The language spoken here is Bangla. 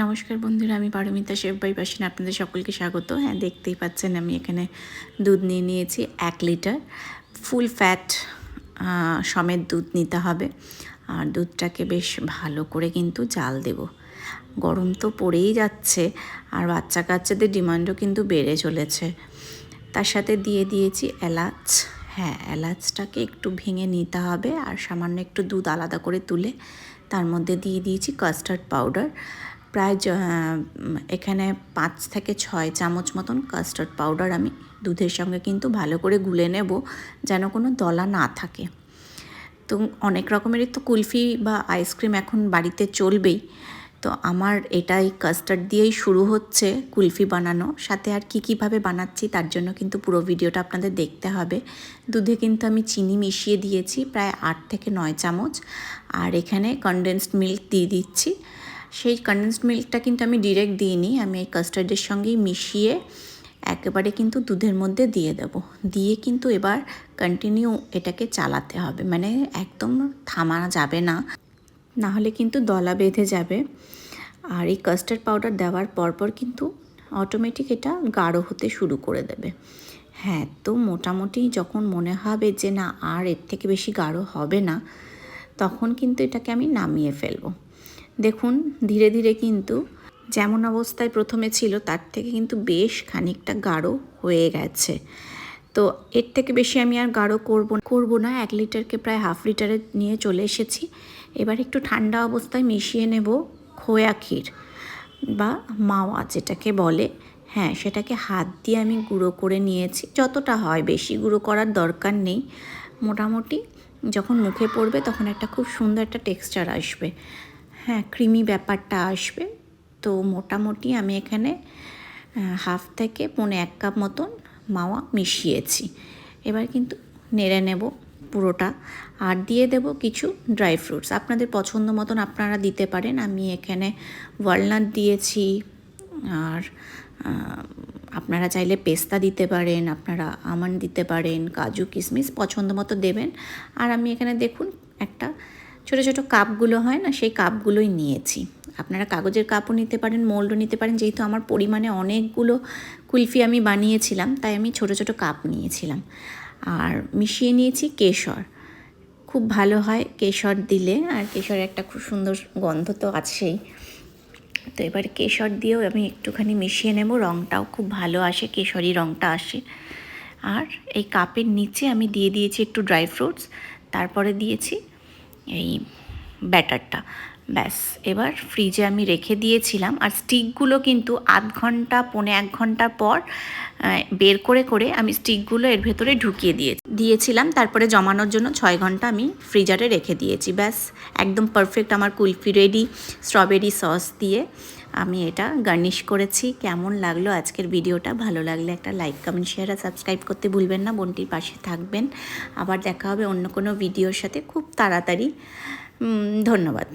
নমস্কার বন্ধুরা, আমি পারমিতা শেফ বাই পাশিন আপনাদের সকলকে স্বাগত। হ্যাঁ দেখতেই পাচ্ছেন আমি এখানে দুধ নিয়ে নিয়েছি এক লিটার। ফুল ফ্যাট সমেত দুধ নিতে হবে। আর দুধটাকে বেশ ভালো করে কিন্তু জাল দেব। গরম তো পড়েই যাচ্ছে, আর বাচ্চা কাচ্চাদের ডিমান্ডও কিন্তু বেড়ে চলেছে। তার সাথে দিয়ে দিয়েছি এলাচ। হ্যাঁ এলাচটাকে একটু ভেঙে নিতে হবে আর সামান্য একটু দুধ আলাদা করে তুলে তার মধ্যে দিয়ে দিয়েছি কাস্টার্ড পাউডার প্রায় এখানে পাঁচ থেকে ছয় চামচ মতন কাস্টার্ড পাউডার আমি দুধের সঙ্গে কিন্তু ভালো করে গুলে নেব যেন কোনো দলা না থাকে। তো অনেক রকমেরই তো কুলফি বা আইসক্রিম এখন বাড়িতে চলবেই। তো আমার এটাই কাস্টার্ড দিয়েই শুরু হচ্ছে কুলফি বানানো। সাথে আর কী কীভাবে বানাচ্ছি তার জন্য কিন্তু পুরো ভিডিওটা আপনাদের দেখতে হবে। দুধে কিন্তু আমি চিনি মিশিয়ে দিয়েছি, প্রায় আট থেকে নয় চামচ। আর এখানে কনডেন্সড মিল্ক দিয়ে দিচ্ছি। সেই কনডেন্সড মিল্কটা কিন্তু আমি ডিরেক্ট দিইনি, আমি এই কাস্টার্ডের সঙ্গেই মিশিয়ে একেবারে কিন্তু দুধের মধ্যে দিয়ে দেব। দিয়ে কিন্তু এবার কন্টিনিউ এটাকে চালাতে হবে। মানে একদম থামা যাবে না। না হলে কিন্তু দলা বেঁধে যাবে। আর এই কাস্টার্ড পাউডার দেওয়ার পরপর কিন্তু অটোমেটিক এটা গাঢ় হতে শুরু করে দেবে। হ্যাঁ তো মোটামুটি যখন মনে হবে যে না, আর এর থেকে বেশি গাঢ় হবে না, তখন কিন্তু এটাকে আমি নামিয়ে ফেলব। দেখুন, ধীরে ধীরে কিন্তু যেমন অবস্থায় প্রথমে ছিল, তার থেকে কিন্তু বেশ খানিকটা গাঢ় হয়ে গেছে। তো এর থেকে বেশি আমি আর গাঢ় করব করব না। এক লিটারকে প্রায় হাফ লিটারে নিয়ে চলে এসেছি। এবার একটু ঠান্ডা অবস্থায় মিশিয়ে নেব খোয়া ক্ষীর বা মাওয়া যেটাকে বলে। হ্যাঁ সেটাকে হাত দিয়ে আমি গুঁড়ো করে নিয়েছি। যতটা হয় বেশি গুঁড়ো করার দরকার নেই। মোটামুটি যখন মুখে পড়বে তখন একটা খুব সুন্দর একটা টেক্সচার আসবে। হ্যাঁ ক্রিমি ব্যাপারটা আসবে। তো মোটামুটি আমি এখানে হাফ থেকে পৌনে এক কাপ মতন মাওয়া মিশিয়েছি। এবার কিন্তু নেড়ে নেব পুরোটা আর দিয়ে দেব কিছু ড্রাই ফ্রুটস। আপনাদের পছন্দ মতন আপনারা দিতে পারেন। আমি এখানে ওয়ালনাট দিয়েছি আর আপনারা চাইলে পেস্তা দিতে পারেন, আপনারা আমন্ড দিতে পারেন, কাজু কিশমিশ পছন্দ মতো দেবেন। আর আমি এখানে দেখুন একটা ছোটো ছোটো কাপগুলো হয় না, সেই কাপগুলোই নিয়েছি। আপনারা কাগজের কাপও নিতে পারেন, মোল্ডও নিতে পারেন। যেহেতু আমার পরিমাণে অনেকগুলো কুলফি আমি বানিয়েছিলাম, তাই আমি ছোট ছোট কাপ নিয়েছিলাম। আর মিশিয়ে নিয়েছি কেশর। খুব ভালো হয় কেশর দিলে, আর কেশর একটা খুব সুন্দর গন্ধ তো আছেই। তো এবার কেশর দিয়েও আমি একটুখানি মিশিয়ে নেব রঙটাও খুব ভালো আসে, কেশরি রঙটা আসে। আর এই কাপের নিচে আমি দিয়ে দিয়েছি একটু ড্রাই ফ্রুটস, তারপরে দিয়েছি এই ব্যাটারটা। ব্যাস, এবার ফ্রিজে আমি রেখে দিয়েছিলাম আর স্টিকগুলো কিন্তু আধ ঘণ্টা, পৌনে এক ঘণ্টা পর বের করে করে আমি স্টিকগুলো এর ভেতরে ঢুকিয়ে দিয়ে দিয়েছিলাম, তারপরে জমানোর জন্য ছয় ঘণ্টা আমি ফ্রিজারে রেখে দিয়েছি। ব্যাস, একদম পারফেক্ট আমার কুলফি রেডি স্ট্রবেরি সস দিয়ে আমি এটা গার্নিশ করেছি। কেমন লাগল আজকের ভিডিওটা? ভালো লাগলে একটা লাইক কমেন্ট শেয়ার আর সাবস্ক্রাইব করতে ভুলবেন না। বোনটির পাশে থাকবেন। আবার দেখা হবে অন্য কোনো ভিডিওর সাথে খুব তাড়াতাড়ি। ধন্যবাদ।